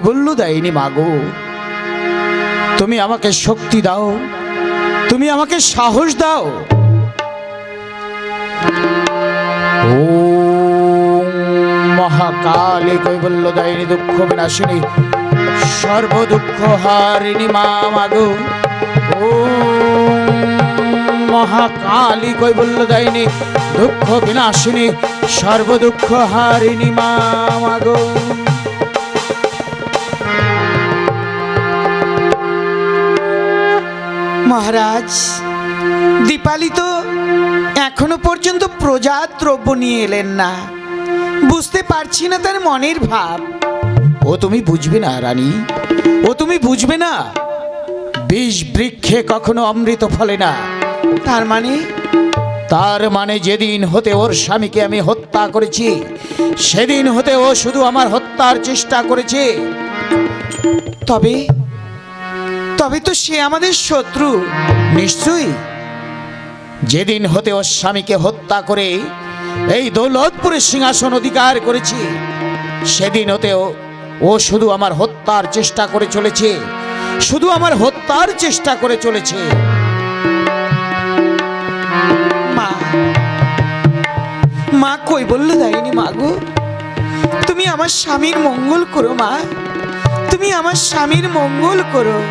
কৈবল্য দেয়নি মাগো। তুমি আমাকে শক্তি দাও। তুমি আমাকে সাহস দাও। ও মহাকালী কৈবল্য দায়িনী দুঃখ বিনাশিনী সর্ব দুঃখ হারিণী মা মাগো। ও মহাকালী কৈবল্য দায়িনী দুঃখ বিনাশিনী সর্ব দুঃখ হারিণী মা মাগো। মহারাজ দীপালি তো এখনও পর্যন্ত প্রজা দ্রব্য নিয়ে এলেন না। বুঝতে পারছি না তার মনের ভাব। ও তুমি বুঝবে না, রানী। ও তুমি বুঝবে না, বিষ বৃক্ষে কখনো অমৃত ফলে না। তার মানে? তার মানে যেদিন হতে ওর স্বামীকে আমি হত্যা করেছি, সেদিন হতে ও শুধু আমার হত্যার চেষ্টা করেছে। তবে তবে তো সে আমাদের শত্রু। নিশ্চয়ই। যেদিন হতে ওর স্বামীকে হত্যা করে এই দৌলতপুরে সিংহাসন অধিকার করেছি, সেদিন হতে ও- শুধু আমার হত্যার চেষ্টা করে চলেছে, শুধু আমার হত্যার চেষ্টা করে চলেছে। মা মা কই বলল দেয়নি মাগো তুমি আমার স্বামীর মঙ্গল করো মা। তুমি আমার স্বামীর মঙ্গল করো।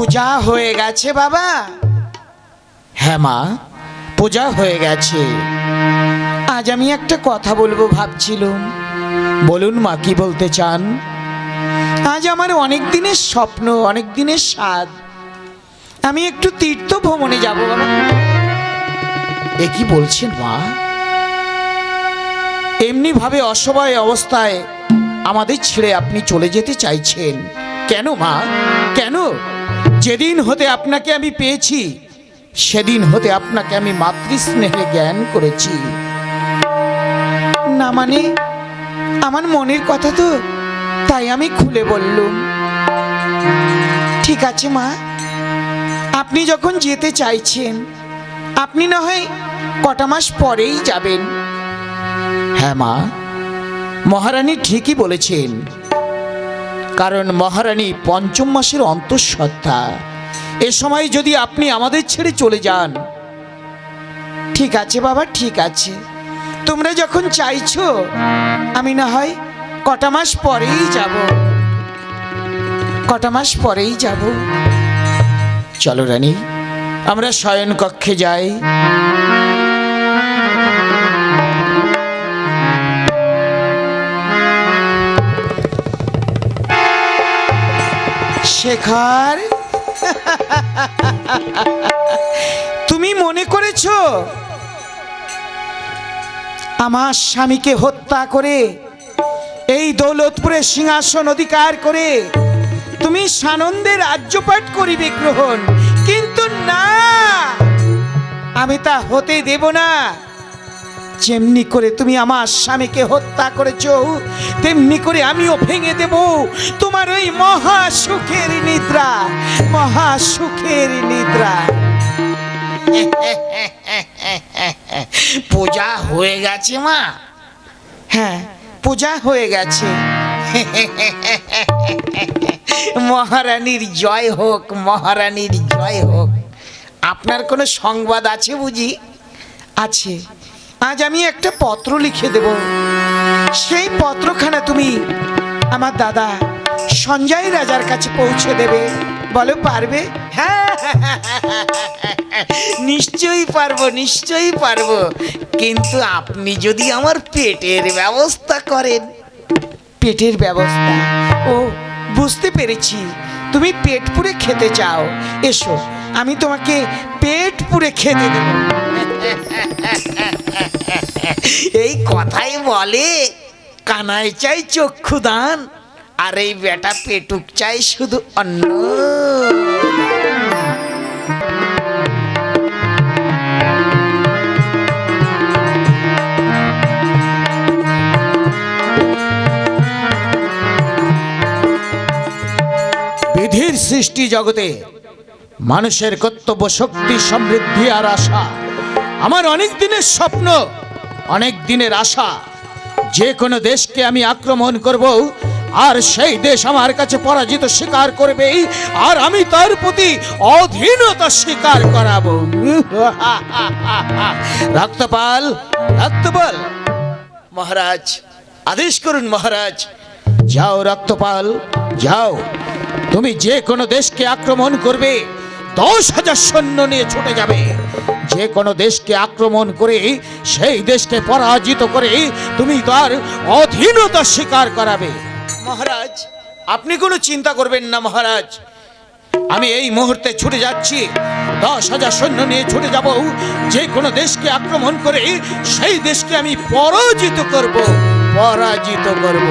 পূজা হয়ে গেছে বাবা। হ্যাঁ মা পূজা হয়ে গেছে। আজ আমি একটা কথা বলব ভাবছিলাম। বলুন মা কি বলতে চান? আজ আমার অনেক দিনের স্বপ্ন অনেক দিনের স্বাদ। আমি একটু তীর্থ ভ্রমণে যাব বাবা। এ কি বলছেন মা? এমনি ভাবে অসহায় অবস্থায় আমাদের ছেড়ে আপনি চলে যেতে চাইছেন। কেন মা? কেন? যেদিন হতে আপনাকে আমি পেয়েছি, সেদিন হতে আপনাকে আমি মাতৃস্নেহে জ্ঞান করেছি। না মানে আমার মনের কথা তো তাই আমি খুলে বললুম। ঠিক আছে মা, আপনি যখন যেতে চাইছেন, আপনি না হয় কটা মাস পরেই যাবেন। হ্যাঁ মা, মহারানী ঠিকই বলেছেন। কারণ মহারানী পঞ্চম মাসের অন্তঃসত্ত্বা। এ সময় যদি আপনি আমাদের ছেড়ে চলে যান। ঠিক আছে বাবা, ঠিক আছে। তোমরা যখন চাইছো, আমি না হয় কটা মাস পরেই যাব। কটা মাস পরেই যাব। চলো রানী, আমরা শয়ন কক্ষে যাই। শেখর? তুমি মনে করেছ? আমার স্বামীকে হত্যা করে এই দৌলতপুরের সিংহাসন অধিকার করে তুমি সানন্দে রাজ্যপাট করিবে গ্রহণ। কিন্তু না, আমি তা হতে দেব না। যেমনি করে তুমি আমার স্বামীকে হত্যা করেছ তেমনি করে আমিও ভেঙে দেব। তোমার ওই মহা সুখের নিদ্রা মহা সুখের নিদ্রা। পূজা হয়ে গেছে মা। হ্যাঁ পূজা হয়ে গেছে। মহারানীর জয় হোক মহারানীর জয় হোক। আপনার কোনো সংবাদ আছে বুঝি? আছে। আজ আমি একটা পত্র লিখে দেব। সেই পত্রখানা তুমি আমার দাদা সঞ্জয় রাজার কাছে পৌঁছে দেবে। বলো, পারবে? হ্যাঁ নিশ্চয়ই পারব নিশ্চয়ই পারব। কিন্তু আপনি যদি আমার পেটের ব্যবস্থা করেন। পেটের ব্যবস্থা? ও, বুঝতে পেরেছি। তুমি পেট পুরে খেতে চাও। এসো। আমি তোমাকে পেট পুরে খেতে দেব। এই কথাই বলে কানায় চাই চক্ষুদান আর এই বেটা পেটুক চাই শুধু অন্ন। বিধির সৃষ্টি জগতে মানুষের কর্তব্য, শক্তি, সমৃদ্ধি আর আশা। আমার অনেক দিনের স্বপ্ন, অনেক দিনের আশা। যে কোনো দেশকে আমি আক্রমণ করব, আর সেই দেশ আমার কাছে পরাজিত স্বীকার করবে, আর আমি তার প্রতি অধীনতা স্বীকার করাবো। রক্তপাল রক্তপাল। মহারাজ, আদেশ করুন মহারাজ। যাও রক্তপাল, যাও। তুমি যে কোনো দেশকে আক্রমণ করবে দশ হাজার সৈন্য নিয়ে ছুটে যাবে। যে কোনো দেশকে আক্রমণ করে সেই দেশকে পরাজিত করে তুমি তার অধীনতা স্বীকার করাবে। মহারাজ আপনি কোনো চিন্তা করবেন না মহারাজ। আমি এই মুহূর্তে ছুটে যাচ্ছি। দশ হাজার সৈন্য নিয়ে ছুটে যাব। যে কোনো দেশকে আক্রমণ করে সেই দেশকে আমি পরাজিত করব। পরাজিত করব।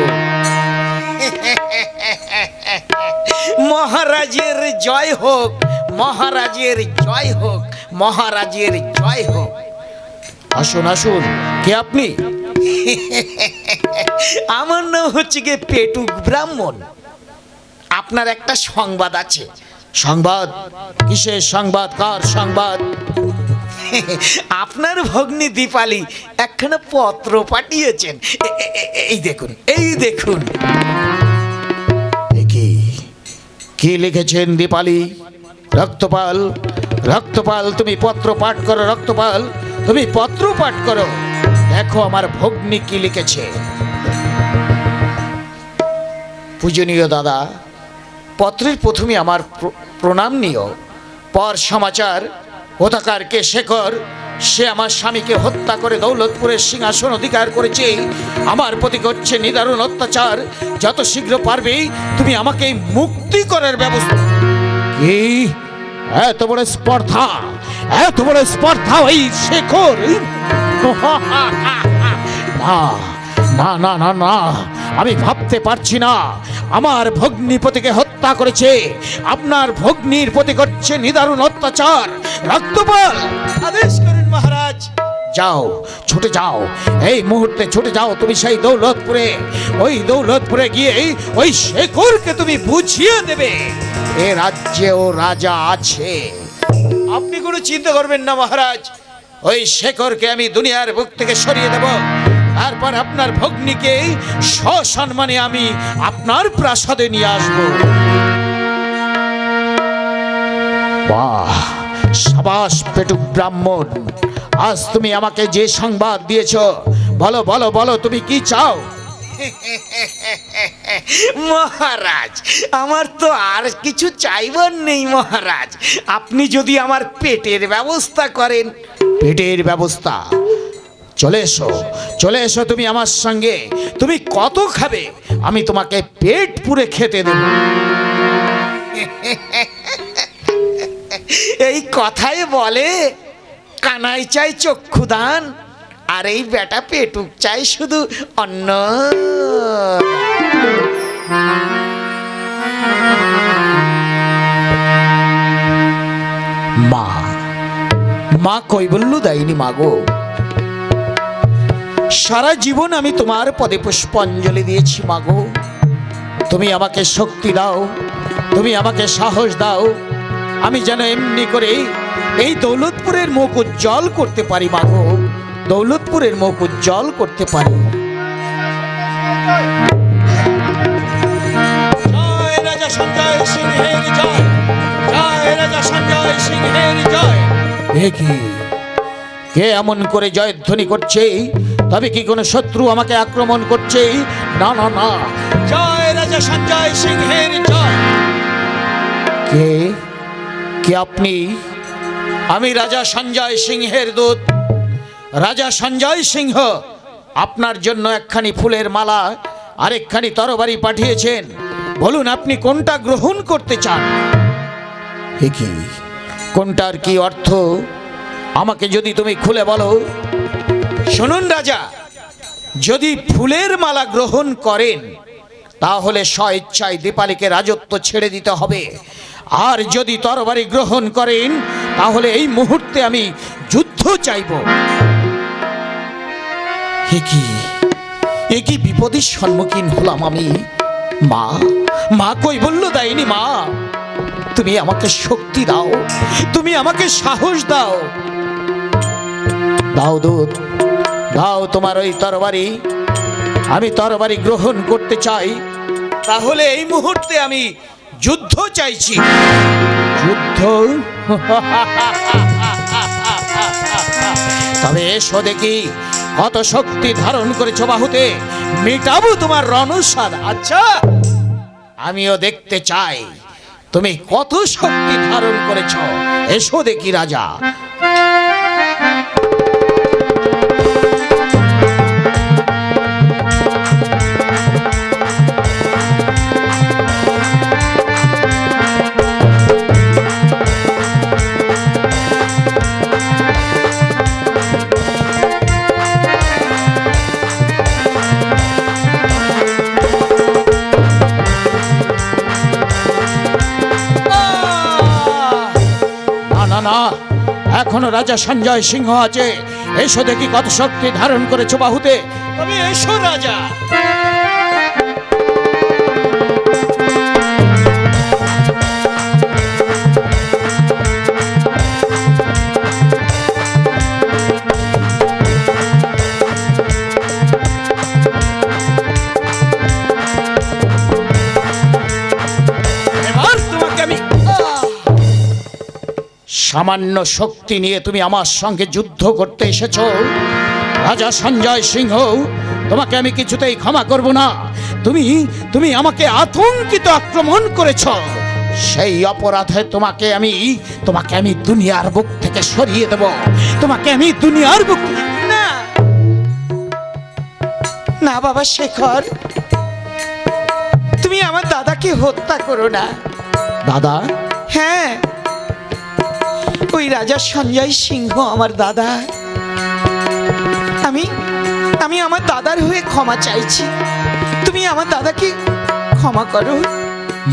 মহারাজের জয় হোক। মহারাজের জয় হোক মহারাজের জয় হোক। আসুন আসুন। কে আপনি? আমার নাম হচ্ছে গিয়ে পেটুক ব্রাহ্মণ। আপনার একটা সংবাদ আছে। সংবাদ? কিসের সংবাদ? কার সংবাদ? আপনার ভগ্নী দীপালি একখানা পত্র পাঠিয়েছেন। এই দেখুন এই দেখুন। কি লিখেছেন দীপালি? রক্তপাল রক্তপাল, তুমি পত্র পাঠ করো, রক্তপাল, তুমি পত্র পাঠ করো। দেখো আমার ভগ্নী কি লিখেছে। পূজনীয় দাদা, পত্রের প্রথমে আমার প্র- প্রণাম নিও। পর সমাচার, কোথাকার কে শেখর সে আমার স্বামীকে হত্যা করে দৌলতপুরের সিংহাসন অধিকার করেছে। আমার প্রতি করছে নিদারুণ অত্যাচার, যত শীঘ্র পারবে, তুমি আমাকে মুক্তি করার ব্যবস্থা কি এত বড় স্পর্ধা, এত বড় স্পর্ধা ওই শেখর। না না না না না, আমি ভাবতে পারছি না। আমার ভগ্নিপতিকে হত্যা করেছে। আপনার ভগ্নির প্রতি করছে নিদারুণ অত্যাচার। রক্তপাল আদেশ করুন মহারাজ। যাও, ছুটে যাও। এই মুহূর্তে ছুটে যাও তুমি সেই দৌলতপুরে। ওই দৌলতপুরে গিয়ে ওই শেখরকে তুমি বুঝিয়ে দেবে। এ রাজ্যে ও রাজা আছে। আপনি কোনো চিন্তা করবেন না, মহারাজ। ওই শেখরকে আমি দুনিয়ার বুক থেকে সরিয়ে দেব। তারপর আপনার ভগ্নিকে সসম্মানে আমি আপনার প্রাসাদে নিয়ে আসব। বাহ, সাবাস পেটুক ব্রাহ্মণ। আজ তুমি আমাকে যে সংবাদ দিয়েছ বলো বলো বলো তুমি কি চাও? মহারাজ আমার তো আর কিছু চাইবার নেই মহারাজ। আপনি যদি আমার পেটের ব্যবস্থা করেন। পেটের ব্যবস্থা? চলে এসো চলে এসো তুমি আমার সঙ্গে। তুমি কত খাবে? আমি তোমাকে পেট পুরে খেতে দেব। এই কথাই বলে কানাই চাই চক্ষুদান, আর এই বেটা পেটুক চাই শুধু অন্ন। মা মা কৈবল্য দেয়নি মাগো সারা জীবন আমি তোমার পদে পুষ্পাঞ্জলি দিয়েছি মাগো তুমি আমাকে শক্তি দাও, তুমি আমাকে সাহস দাও, আমি যেন এমনি করে এই দৌলতপুরের মুখ উজ্জ্বল করতে পারি মাগো দৌলতপুরের মুখ উজ্জ্বল করতে পারি। কে এমন করে জয়ধ্বনি করছে? তবে কি কোনো শত্রু আমাকে আক্রমণ করছে? না না না। জয় রাজা সঞ্জয় সিংহের জয়। কে? কে আপনি? আমি রাজা সঞ্জয় সিংহের দূত। রাজা সঞ্জয় সিংহ আপনার জন্য একখানি ফুলের মালা আরেকখানি তরবারি পাঠিয়েছেন। বলুন আপনি কোনটা গ্রহণ করতে চান? কি? কোনটার কি অর্থ? আমাকে যদি তুমি খুলে বলো। শুনুন রাজা যদি ফুলের মালা গ্রহণ করেন তাহলে স্বেচ্ছায় দীপালিকে রাজত্ব ছেড়ে দিতে হবে। আর যদি তরবারি গ্রহণ করেন তাহলে এই মুহূর্তে আমি যুদ্ধ চাইব। এ কি? এ বিপদের সম্মুখীন হলাম আমি? মা মা কই বলল দেয়নি মা? তুমি আমাকে শক্তি দাও, তুমি আমাকে সাহস দাও। দাও দুধ, দাও তোমার ওই তরবারি। আমি তরবারি গ্রহণ করতে চাই। তাহলে এই মুহূর্তে আমি যুদ্ধ চাইছি। যুদ্ধ? তবে এসো দেখি, কত শক্তি ধারণ করেছ বাহুতে। মেটাবো তোমার রণস্বাদ। আচ্ছা আমিও দেখতে চাই, তুমি কত শক্তি ধারণ করেছ। এসো দেখি রাজা এখনও রাজা সঞ্জয় সিংহ আছে। এসো দেখি কত শক্তি ধারণ করেছ বাহুতে। তবে এসো রাজা। সামান্য শক্তি নিয়ে তুমি আমার সঙ্গে যুদ্ধ করতে এসেছ। রাজা সঞ্জয় সিংহ তোমাকে আমি কিছুতেই ক্ষমা করব না। তুমি তুমি আমাকে আতঙ্কিত আক্রমণ করেছ। সেই অপরাধে তোমাকে আমি তোমাকে আমি দুনিয়ার বুক থেকে সরিয়ে দেব। তোমাকে আমি দুনিয়ার বুক না। না বাবা শেখর। তুমি আমার দাদাকে হত্যা করো না। দাদা? হ্যাঁ। ওই রাজা সঞ্জয় সিংহ আমার দাদা। আমি আমি আমার দাদার হয়ে ক্ষমা চাইছি। তুমি আমার দাদাকে ক্ষমা করো।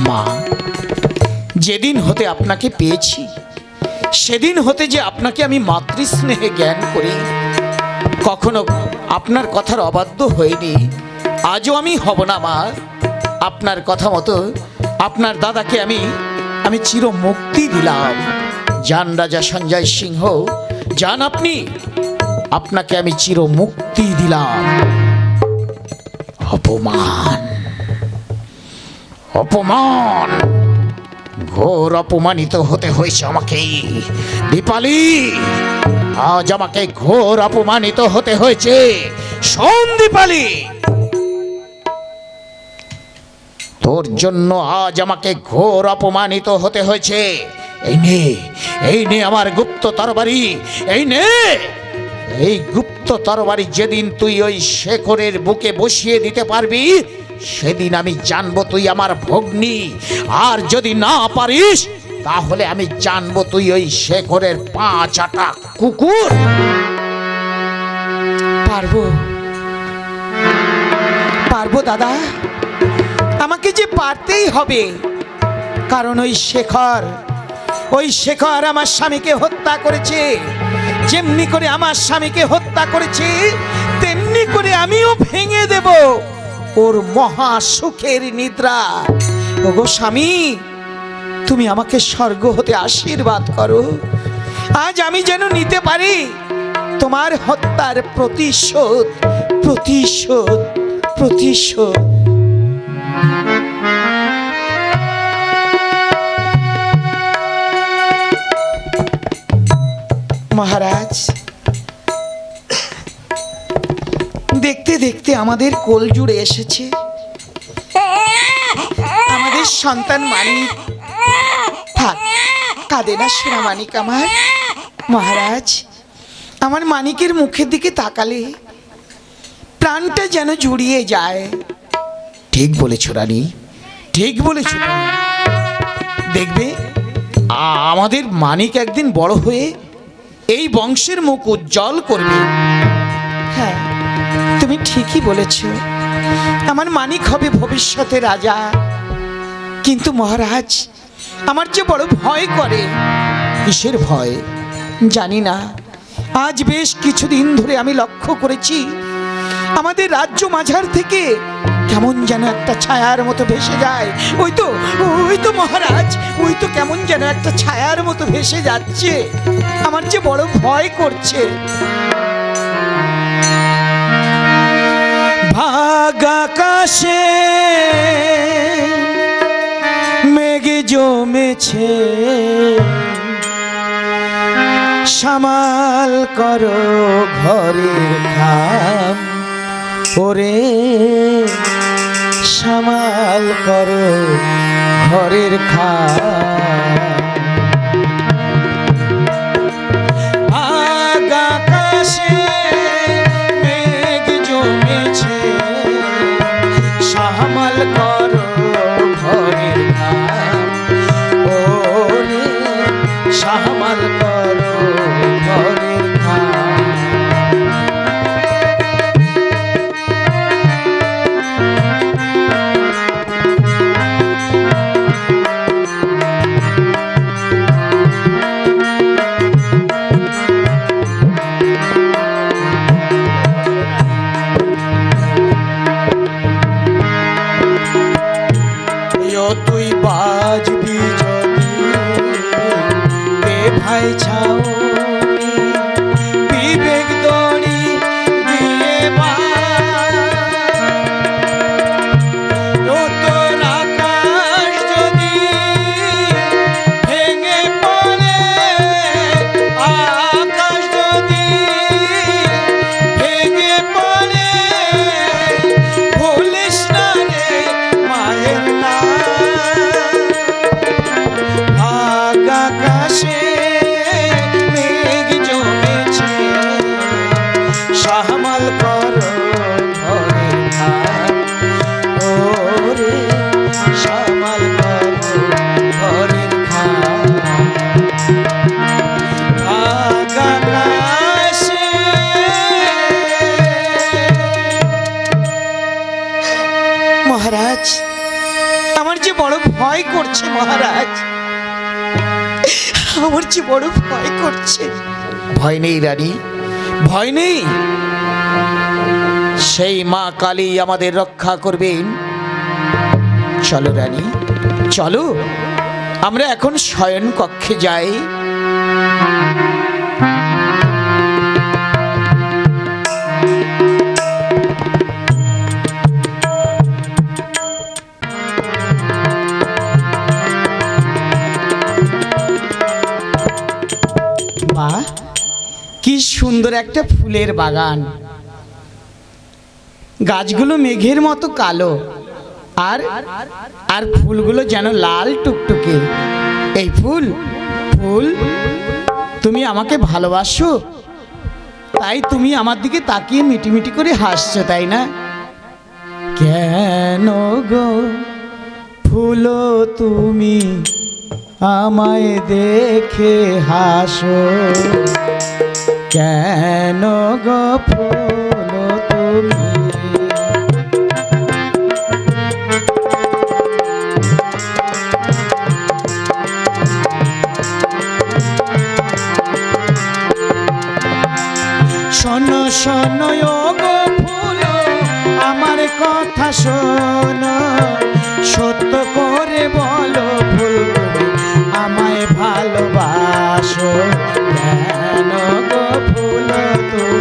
মা, যেদিন হতে আপনাকে পেয়েছি, সেদিন হতে যে আপনাকে আমি মাতৃস্নেহে জ্ঞান করি, কখনো আপনার কথার অবাধ্য হইনি। আজও আমি হব না, মা। আপনার কথা মতো আপনার দাদাকে আমি আমি চির মুক্তি দিলাম। যান রাজা সঞ্জয় সিংহ যান আপনি, আপনাকে আমি চির মুক্তি দিলাম। অপমান অপমান, ঘোর অপমানিত হতে হয়েছে আমাকে। দীপালি, আজ আমাকে ঘোর অপমানিত হতে হয়েছে। শোন দীপালি, তোর জন্য আজ আমাকে ঘোর অপমানিত হতে হয়েছে। এই নে এই নে আমার গুপ্ত তরবারি, এই নে। এই গুপ্ত তরবারি যেদিন তুই ওই শেখরের বুকে বসিয়ে দিতে পারবি, সেদিন আমি জানব তুই আমার ভগ্নি। আর যদি না পারিস, তাহলে আমি জানব তুই ওই শেখরের পাঁচ আটা কুকুর। পারব। পারব দাদা। আমাকে যে পারতেই হবে, কারণ ওই শেখর ওই শেখর আমার স্বামীকে হত্যা করেছে। যেমনি করে আমার স্বামীকে হত্যা করেছে, তেমনি করে আমিও ভেঙে দেব ওর মহা সুখের নিদ্রা। ওগো স্বামী, তুমি আমাকে স্বর্গ হতে আশীর্বাদ করো। আজ আমি যেন নিতে পারি তোমার হত্যার প্রতিশোধ প্রতিশোধ প্রতিশোধ। মহারাজ। দেখতে দেখতে আমাদের কোল জুড়ে এসেছে। আমাদের সন্তান মানিক থাক, কাঁদে না সোনা মানিক আমার। মহারাজ, আমার মানিকের মুখের দিকে তাকালে প্রাণটা যেন জুড়িয়ে যায়। ঠিক বলেছ রানী, ঠিক বলেছ। দেখবে আমাদের মানিক একদিন বড় হয়ে এই বংশের মুখ উজ্জ্বল করবে। হ্যাঁ তুমি ঠিকই বলেছ। আমার মানিক হবে ভবিষ্যতে রাজা। কিন্তু মহারাজ আমার যে বড় ভয় করে। কিসের ভয়? জানি না। আজ বেশ কিছুদিন ধরে আমি লক্ষ্য করেছি আমাদের রাজ্য মাঝার থেকে কেমন যেন একটা ছায়ার মতো ভেসে যায়। ওই তো ওই তো মহারাজ, ওই তো কেমন যেন একটা ছায়ার মতো ভেসে যাচ্ছে। আমার যে বড় ভয় করছে। ভাই আকাশে মেঘে জমেছে। সামাল করো ঘরের খাম। ওরে সামাল করো ঘরের খাম মহারাজ। আমার যে বড় ভয় করছে মহারাজ। আমার যে বড় ভয় করছে। ভয় নেই রানী। ভয় নেই? সেই মা কালী আমাদের রক্ষা করবেন। চলো রানী চলো। আমরা এখন শয়ন কক্ষে যাই। সুন্দর একটা ফুলের বাগান। গাছগুলো মেঘের মতো কালো, আর আর ফুলগুলো যেন লাল টুকটুকে। এই ফুল ফুল, তুমি আমাকে ভালোবাসো? তাই তুমি আমার দিকে তাকিয়ে মিটিমিটি করে হাসছো, তাই না? কেন গো? ফুলো তুমি আমায় দেখে হাসো। কেন গো তুমি। শোনো শোনো গো ফুলো আমার কথা শোনো। সত্য করে বলো ফুল আমায় ভালোবাসো। কেন গো ফুল তুমি?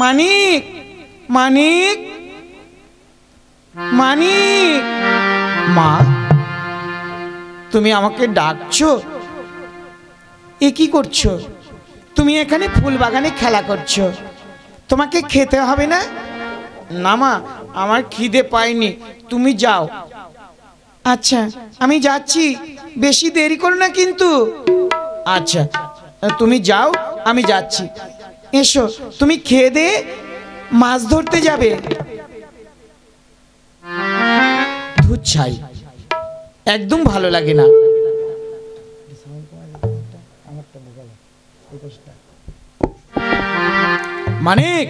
মানিক মানিক মানিক। মা, তুমি আমাকে ডাকছো? এ কি করছ? তুমি এখানে ফুল বাগানে খেলা করছ। তোমাকে খেতে হবে না? না মা, আমার খিদে পাইনি তুমি যাও। আচ্ছা আমি যাচ্ছি। বেশি দেরি করো না কিন্তু। আচ্ছা তুমি যাও, আমি যাচ্ছি। এসো, তুমি খেয়ে মাছ ধরতে যাবে। ছাই, একদম ভালো লাগে না। মানিক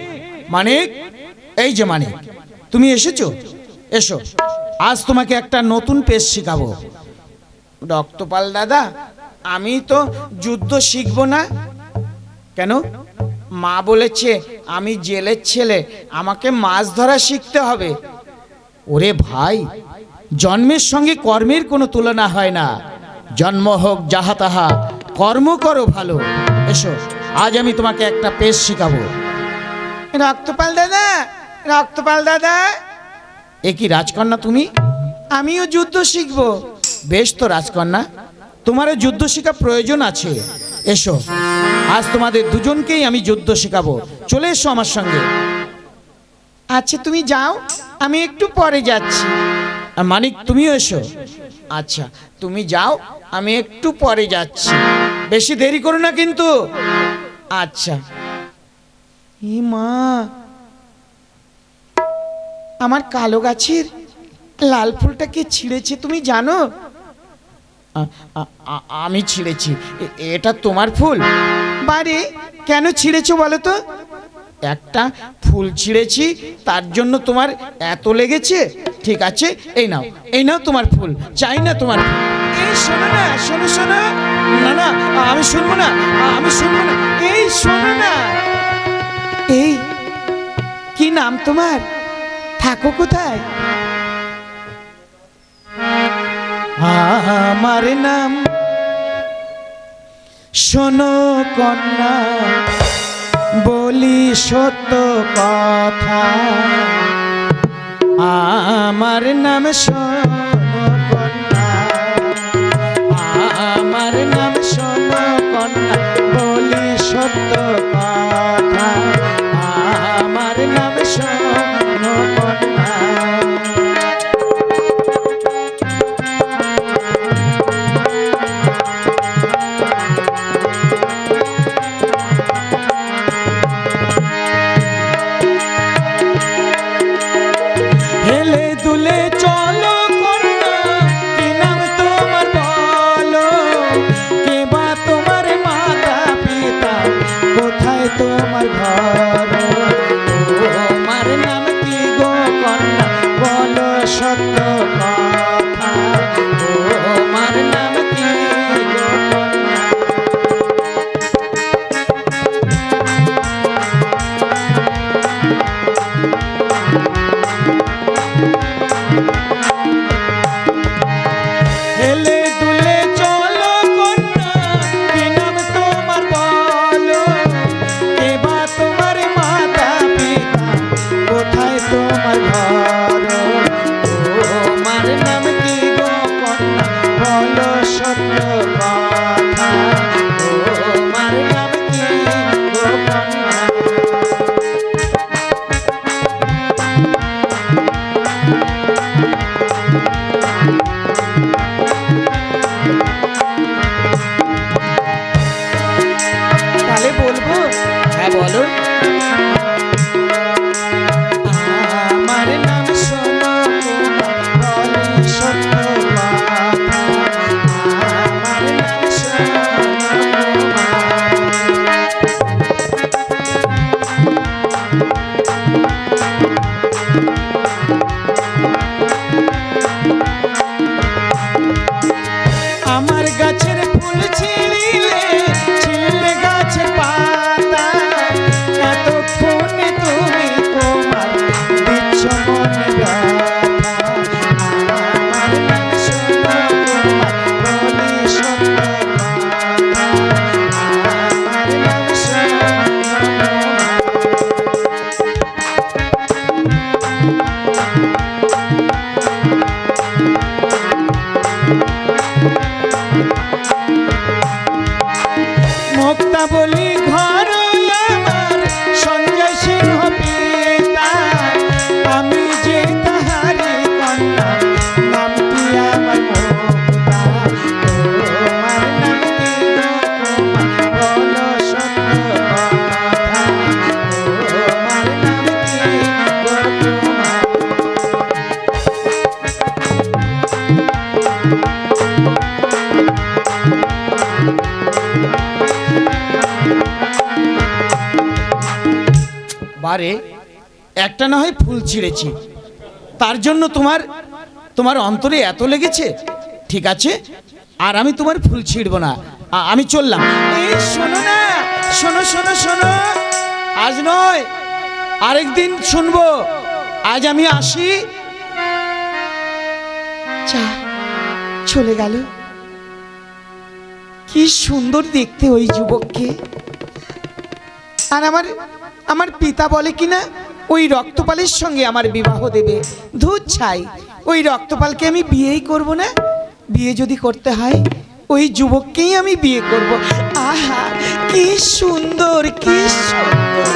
মানিক, এই যে মানিক, তুমি এসেছ? এসো, আজ তোমাকে একটা নতুন পেশ শেখাবো। রক্তপাল দাদা, আমি তো যুদ্ধ শিখব না। কেন? মা বলেছে আমি জেলের ছেলে আমাকে মাছ ধরা শিখতে হবে। ওরে ভাই জন্মের সঙ্গে কর্মের কোনো তুলনা হয় না। জন্ম হোক যাহা তাহা কর্ম করো ভালো। এসো আজ আমি তোমাকে একটা পেশ শেখাবো। রক্তপাল দাদা রক্তপাল দাদা। এ কি রাজকন্যা তুমি? আমিও যুদ্ধ শিখব। বেশ তো রাজকন্যা তোমারও যুদ্ধ শেখা প্রয়োজন আছে। এসো। আজ তোমাদের দুজনকেই আমি যুদ্ধ শেখাবো। চলে এসো আমার সঙ্গে। আচ্ছা তুমি যাও। আমি একটু পরে যাচ্ছি। আর মানিক তুমিও এসো। আচ্ছা তুমি যাও। আমি একটু পরে যাচ্ছি। বেশি দেরি করো না কিন্তু। আচ্ছা। ই মা আমার কালো গাছের লাল ফুলটা কে ছিঁড়েছে তুমি জানো? আমি ছিঁড়েছি। এটা তোমার ফুল? বারে কেন ছিঁড়েছো বলো তো? একটা ফুল ছিঁড়েছি তার জন্য তোমার এত লেগেছে? ঠিক আছে এই নাও এই নাও তোমার ফুল চাই না তোমার এই শোনো না শোনো শোনো। না না আমি শুনব না আমি শুনব না। এই শোনো না। এই কি নাম তোমার? থাকো কোথায়? আমার নাম। শোনো কন্যা বলি সত্য কথা। আমার নাম শোনো। মারে একটা না হয় ফুল ছিঁড়েছি। তার জন্য তোমার তোমার অন্তরে এত লেগেছে? ঠিক আছে? আর আমি তোমার ফুল ছিঁড়বো না। আমি চললাম। শোনো না, শোনো শোনো শোনো। আজ নয় আরেকদিন শুনব। আজ আমি আসি। চলে গেল। কি সুন্দর দেখতে ওই যুবককে। আর আমার আমার পিতা বলে কিনা? ওই রক্তপালের সঙ্গে আমার বিবাহ দেবে। ধূর ছাই, ওই রক্তপালকে আমি বিয়েই করব না? বিয়ে যদি করতে হয়, ওই যুবককেই আমি বিয়ে করব। আহা, কি সুন্দর কি সুন্দর।